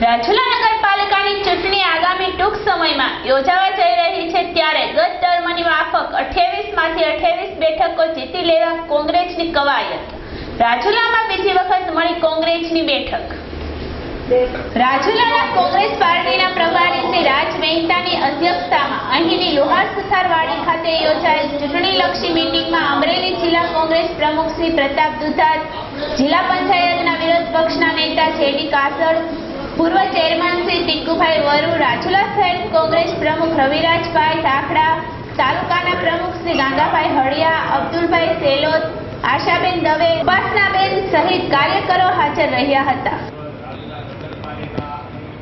રાજુલા નગરપાલિકાની ચૂંટણી આગામી ટૂંક સમયમાં યોજાવા જઈ રહી છે ત્યારે ગત ટર્મની માફક અઠ્યાવીસમાંથી અઠ્યાવીસ બેઠકો જીતી લેવા કોંગ્રેસની કવાયત. રાજુલામાં બીજી વખત મળી કોંગ્રેસની બેઠક. રાજુલાના કોંગ્રેસ પાર્ટીના પ્રભારી શ્રી રાજ મહેતાની અધ્યક્ષતામાં અહીંની લોહાર સુથારવાડી ખાતે યોજાયેલ ચૂંટણીલક્ષી મિટિંગમાં અમરેલી જિલ્લા કોંગ્રેસ પ્રમુખ શ્રી પ્રતાપ દુધાત જિલ્લા પંચાયતના વિરોધ પક્ષના નેતા જેડી કાસડ પૂર્વ ચેરમેન શ્રી ટીકુભાઈ વરુ, રાજુલા શહેર કોંગ્રેસ પ્રમુખ રવિરાજભાઈ ધાખડા તાલુકાના પ્રમુખ શ્રી ગાંગાભાઈ હળિયા, અબ્દુલભાઈ સેલોદ આશાબેન દવે, ઉપાસનાબેન સહિત કાર્યકરો હાજર રહ્યા હતા રાજુલા નગરપાલિકા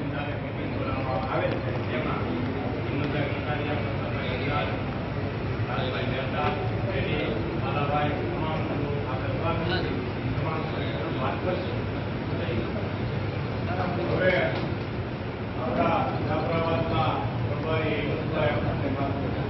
જ્યારે મીટિંગ બોલાવવામાં આવે છે જેમાં હિંમતનગર કટારિયા પ્રતાપભાઈ ગુજરાત રાજભાઈ મહેતા રેડી બાલાભાઈ તમામ લોકો આગળ વાત કરી તમામ કાર્યક્રમ વાત કરશે હવે આપણા જાફરાબાદના પ્રભારી હિંમતભાઈ આપણે વાત કરશે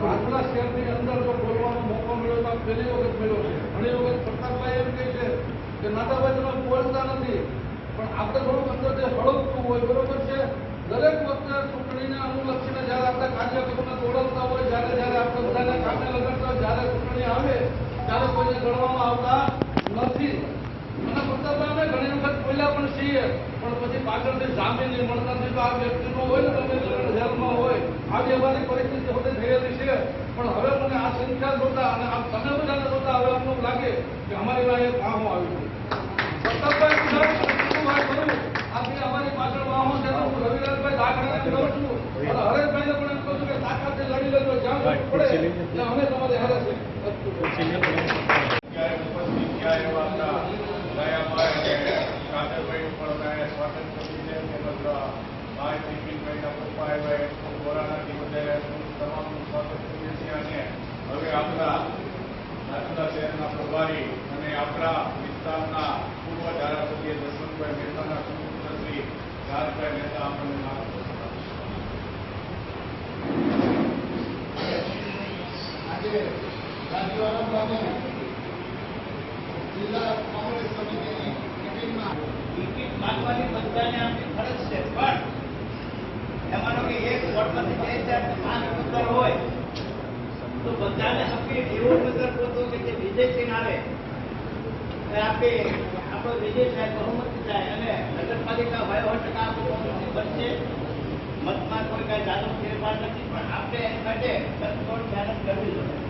રાજુલા શહેરની અંદર બોલવાનો મોકો મળ્યો પહેલી વખત મળ્યો ઘણી વખત પ્રતાપભાઈ એમ કહે છે કે નાતાભાઈ તમે નથી પણ આપણે થોડુંક અંદર જે હળવતું હોય બરોબર છે દરેક વખતે ચૂંટણીને અનુલક્ષીને જ્યારે આપણે કાર્યક્રમને દોડવતા હોય, જ્યારે જ્યારે આપણે બધાને કામે લગાડતા હોય, જ્યારે ચૂંટણી આવે ત્યારે કોઈને ગણવામાં આવતા નથી. અને પ્રતાપભાઈ ઘણી વખત બોલ્યા પણ છીએ. પણ પછી પાછળથી જામીન નહીં મળતા નથી. તો આ વ્યક્તિનો હોય ને તમે જેલમાં હોય આવી અમારી પરિસ્થિતિ હવે થયેલી છે. પણ હવે મને આ સંખ્યા જોતા અને આ તમે બધાને જોતા હવે અમને લાગે કે અમારી પાસે એક આવ્યું પ્રતાપભાઈ વાત કરું? આપણી અમારી પાછળ વાહો છે તો હું રવિરાજભાઈ કહું છું. અને હરેશભાઈને પણ એમ કહું છું કે તાકાતથી લડી લેજો જ્યાં પડે અમે તમારી હારે છીએ. પ્રભારી અને આપણા વિસ્તારના પૂર્વ ધારાસભ્ય જસવંતભાઈ મહેતાના સુપુત્ર શ્રી રાજભાઈ મહેતા આપણને આવે. અને આપણો વિજય સાહેબ બહુમતી થાય અને નગરપાલિકા સો ટકા આપણું બનશે. મતમાં કોઈ કાંઈ જાદુ ફેરફાર નથી, પણ આપણે એના માટે કરવી જોઈએ.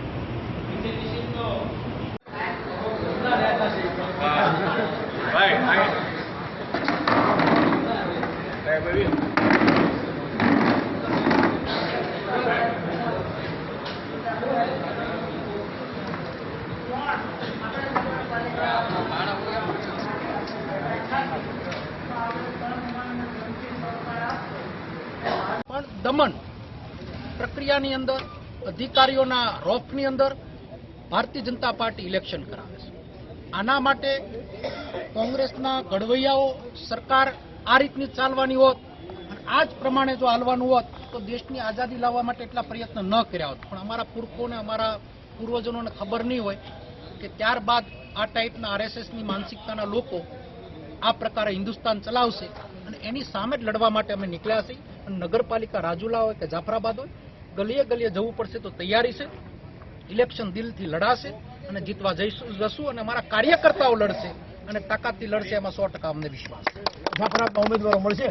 દમન પ્રક્રિયાની અંદર અધિકારીઓના રોફની અંદર ભારતીય જનતા પાર્ટી ઇલેક્શન કરાવે છે. આના માટે કોંગ્રેસના ઘડવૈયાઓ સરકાર આ રીતની ચાલવાની હોત આ જ પ્રમાણે જો હાલવાનું હોત તો દેશની આઝાદી લાવવા માટે એટલા પ્રયત્ન ન કર્યા હોત. પણ અમારા પુરખોને અમારા પૂર્વજોને ખબર નહીં હોય કે ત્યારબાદ આ ટાઈપના આરએસએસની માનસિકતાના લોકો આ પ્રકારે હિન્દુસ્તાન ચલાવશે અને એની સામે જ લડવા માટે અમે નીકળ્યા છીએ. અને નગરપાલિકા રાજુલા હોય કે જાફરાબાદ હોય, ગલીએ ગલીએ જવું પડશે તો તૈયારી છે. ઇલેક્શન દિલથી લડાશે અને જીતવા જઈશું જશું અને અમારા કાર્યકર્તાઓ લડશે અને તાકાતથી લડશે એમાં સો ટકા અમને વિશ્વાસ છે. જાફરાબાદના ઉમેદવારો મળશે?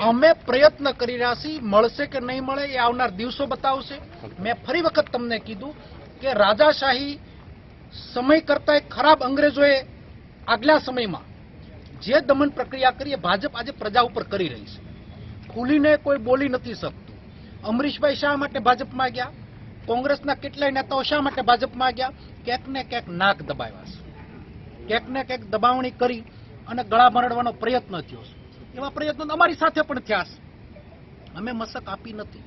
અમે પ્રયત્ન કરી રહ્યા છીએ મળશે કે નહીં મળે એ આવનાર દિવસો બતાવશે. મેં ફરી વખત તમને કીધું કે રાજાશાહી સમય કરતા ખરાબ અંગ્રેજોએ આગલા સમયમાં જે દમન પ્રક્રિયા કરી એ ભાજપ આજે પ્રજા ઉપર કરી રહી છે. ખુલીને કોઈ બોલી નથી શકતું. અમરીશભાઈ શા માટે ભાજપમાં ગયા? કોંગ્રેસના કેટલાય નેતાઓ શા માટે ભાજપમાં ગયા ક્યાંક ને ક્યાંક નાક દબાવ્યા છે. ક્યાંક ને ક્યાંક દબાવણી કરી અને ગળા ભરડવાનો પ્રયત્ન થયો છે. એવા પ્રયત્નો અમારી સાથે પણ થયા છે. અમે મસક આપી નથી.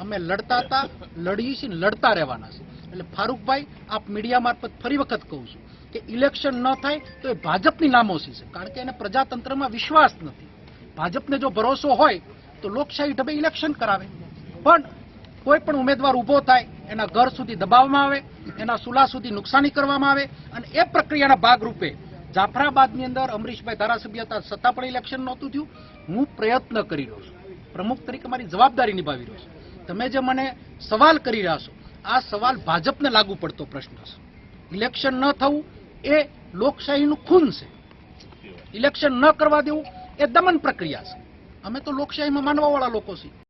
અમે લડતા હતા, લડીએ છીએ લડતા રહેવાના છે. એટલે ફારૂકભાઈ, આપ મીડિયા મારફત ફરી વખત કહું છું કે ઇલેક્શન ન થાય તો એ ભાજપની નામોશી છે. કારણ કે એને પ્રજાતંત્રમાં વિશ્વાસ નથી. ભાજપને જો ભરોસો હોય તો લોકશાહી ઢબે ઇલેક્શન કરાવે. પણ કોઈ પણ ઉમેદવાર ઊભો થાય, એના ઘર સુધી દબાવવામાં આવે, એના સુલા સુધી નુકસાની કરવામાં આવે અને એ પ્રક્રિયાના ભાગરૂપે જાફરાબાદની અંદર અમરીશભાઈ ધારાસભ્ય હતા, સત્તા પણ ઇલેક્શન નહોતું થયું. હું પ્રયત્ન કરી રહ્યો છું. પ્રમુખ તરીકે મારી જવાબદારી નિભાવી રહ્યો છું. તમે જે મને સવાલ કરી રહ્યા છો, આ સવાલ ભાજપને લાગુ પડતો પ્રશ્ન છે. ઇલેક્શન ન થવું એ લોકશાહીનું ખૂન છે. ઇલેક્શન ન કરવા દેવું એ દમન પ્રક્રિયા છે. અમે તો લોકશાહીમાં માનવાવાળા લોકો છીએ.